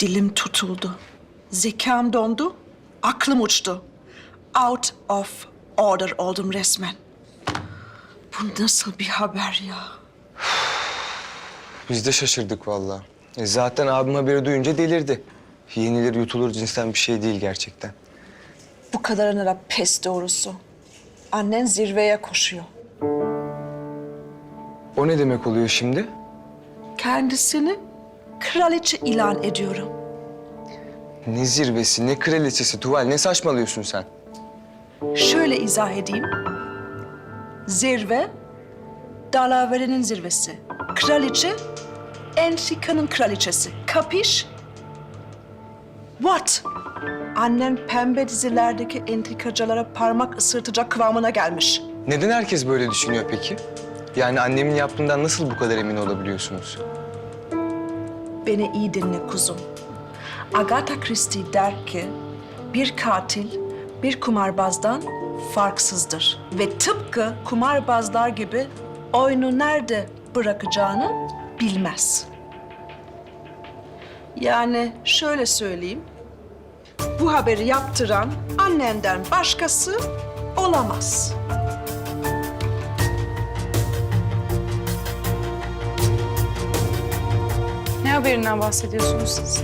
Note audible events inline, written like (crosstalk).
Dilim tutuldu. Zekam dondu. Aklım uçtu. Out of order oldum resmen. Bu nasıl bir haber ya? (sighs) Biz de şaşırdık vallahi. E zaten abim haberi duyunca delirdi. Yenilir yutulur cinsten bir şey değil gerçekten. Bu kadarına da pes doğrusu. Annen zirveye koşuyor. O ne demek oluyor şimdi? Kendisini kraliçe ilan ediyorum. Ne zirvesi, ne kraliçesi Tuval, ne saçmalıyorsun sen? Şöyle izah edeyim. Zirve, dalaverenin zirvesi. Kraliçe, entrikanın kraliçesi. Kapiş? What? Annen pembe dizilerdeki entrikacılara parmak ısırtacak kıvamına gelmiş. Neden herkes böyle düşünüyor peki? Yani annemin yaptığından nasıl bu kadar emin olabiliyorsunuz? Beni iyi dinle kuzum. Agatha Christie der ki bir katil bir kumarbazdan farksızdır. Ve tıpkı kumarbazlar gibi oyunu nerede bırakacağını bilmez. Yani şöyle söyleyeyim. Bu haberi yaptıran annenden başkası olamaz. Haberinden bahsediyorsunuz siz?